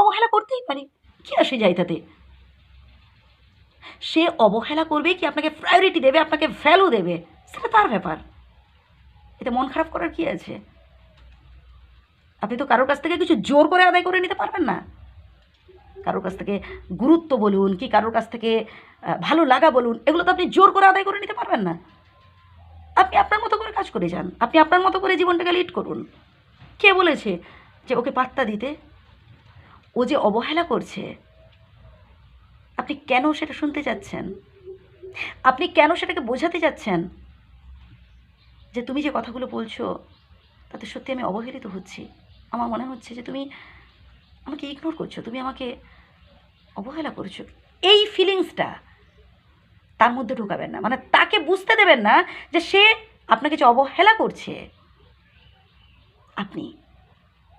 অবহেলা করতেই পারে। কি আসে যায় তাতে? সে অবহেলা করবে কি আপনাকে প্রায়োরিটি দেবে, আপনাকে ভ্যালু দেবে? সেটা তার ব্যাপার। এতে মন খারাপ করার কি আছে? আপনি তো কারোর কাছ থেকে কিছু জোর করে আদায় করে নিতে পারবেন না। কারোর কাছ থেকে গুরুত্ব বলুন কি কারোর কাছ থেকে ভালো লাগা বলুন, এগুলো তো আপনি জোর করে আদায় করে নিতে পারবেন না। আপনি আপনার মতো করে কাজ করে যান। আপনি আপনার মতো করে জীবনটাকে লিড করুন। কে বলেছে যে ওকে পাত্তা দিতে? ও যে অবহেলা করছে, আপনি কেন সেটা শুনতে চাচ্ছেন? আপনি কেন সেটাকে বোঝাতে যাচ্ছেন যে তুমি যে কথাগুলো বলছো, তাতে সত্যি আমি অবহেলিত হচ্ছি। আমার মনে হচ্ছে যে তুমি আমাকে ইগনোর করছ, তুমি আমাকে অবহেলা করছ। এই ফিলিংসটা তার মধ্যে ঢুকাবেন না। মানে তাকে বুঝতে দেবেন না যে সে আপনাকে যে অবহেলা করছে, আপনি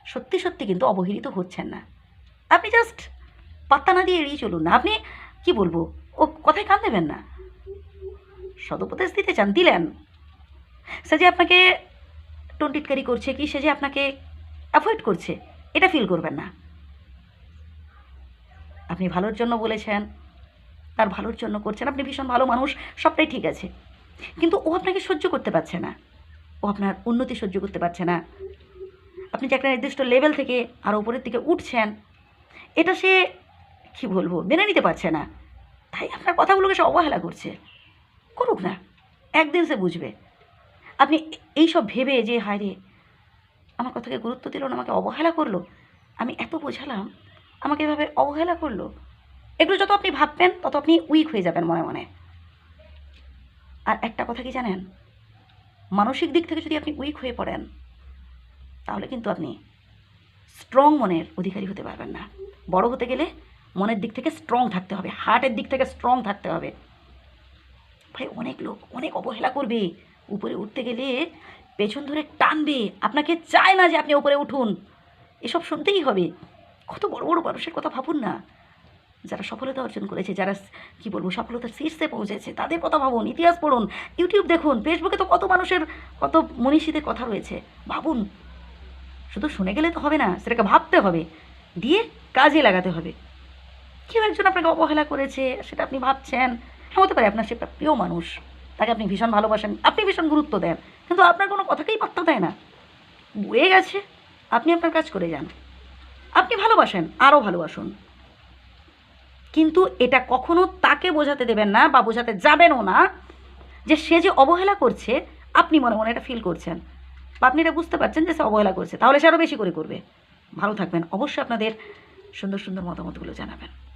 সত্যি সত্যি কিন্তু অবহেলিত হচ্ছেন না। আপনি জাস্ট পাত্তা না দিয়ে এড়িয়ে চলুন না। আপনি কি বলব? ও কথায় কান দেবেন না। সদুপদেশ দিতে চান, দিলেন। সে যে আপনাকে টন্টিটকারি করছে কি, সে যে আপনাকে অ্যাভয়েড করছে, এটা ফিল করবেন না। আপনি ভালোর জন্য বলেছেন, তার ভালোর জন্য করছেন, আপনি ভীষণ ভালো মানুষ, সবটাই ঠিক আছে। কিন্তু ও আপনাকে সহ্য করতে পারছে না। ও আপনার উন্নতি সহ্য করতে পারছে না। আপনি যে একটা নির্দিষ্ট লেভেল থেকে আরও উপরের দিকে উঠছেন এটা সে, কি বলব, মেনে নিতে পারছে না। তাই আপনার কথাগুলোকে সে অবহেলা করছে। করুক না, একদিন সে বুঝবে। আপনি এই সব ভেবে যে, হায় রে, আমার কথাকে গুরুত্ব দিল না, আমাকে অবহেলা করল, আমি এত বোঝালাম, আমাকে এভাবে অবহেলা করল, এগুলো যত আপনি ভাববেন, তত আপনি উইক হয়ে যাবেন মনে মনে। আর একটা কথা কি জানেন? মানসিক দিক থেকে যদি আপনি উইক হয়ে পড়েন, তাহলে কিন্তু আপনি স্ট্রং মনের অধিকারী হতে পারবেন না। বড় হতে গেলে মনের দিক থেকে স্ট্রং থাকতে হবে হার্টের দিক থেকে স্ট্রং থাকতে হবে। ভাই, অনেক লোক, অনেক অবহেলা করবে। উপরে উঠতে গেলে পেছন ধরে টানবে। আপনাকে চায় না যে আপনি উপরে উঠুন। এসব শুনতেই হবে। কত বড় বড় মানুষের কথা ভাবুন না। যারা সফলতা অর্জন করেছে, যারা কি বলব, সফলতার শীর্ষে পৌঁছেছে, তাদের কথা ভাবুন, ইতিহাস পড়ুন ইউটিউব দেখুন ফেসবুকে তো কত মানুষের, কত মনীষীদের কথা রয়েছে। ভাবুন। শুধু শুনে গেলে তো হবে না, সেটাকে ভাবতে হবে। দিয়ে কাজে লাগাতে হবে। কেউ একজন আপনাকে অবহেলা করেছে, সেটা আপনি ভাবছেন হ্যাঁ হতে পারে আপনার সে একটা প্রিয় মানুষ, তাকে আপনি ভীষণ ভালোবাসেন, আপনি ভীষণ গুরুত্ব দেন, কিন্তু আপনার কোনো কথাকেই পাত্তা দেয় না। বয়ে গেছে, আপনি আপনার কাজ করে যান। আপনি ভালোবাসেন, আরও ভালোবাসুন। কিন্তু এটা কখনো তাকে বোঝাতে দেবেন না বা বোঝাতে যাবেনও না যে সে যে অবহেলা করছে, আপনি মনে মনে এটা ফিল করছেন। বা আপনি এটা বুঝতে পারছেন যে সে অবহেলা করছে, তাহলে সে আরও বেশি করে করবে। ভালো থাকবেন। অবশ্যই আপনাদের সুন্দর সুন্দর মতামতগুলো জানাবেন।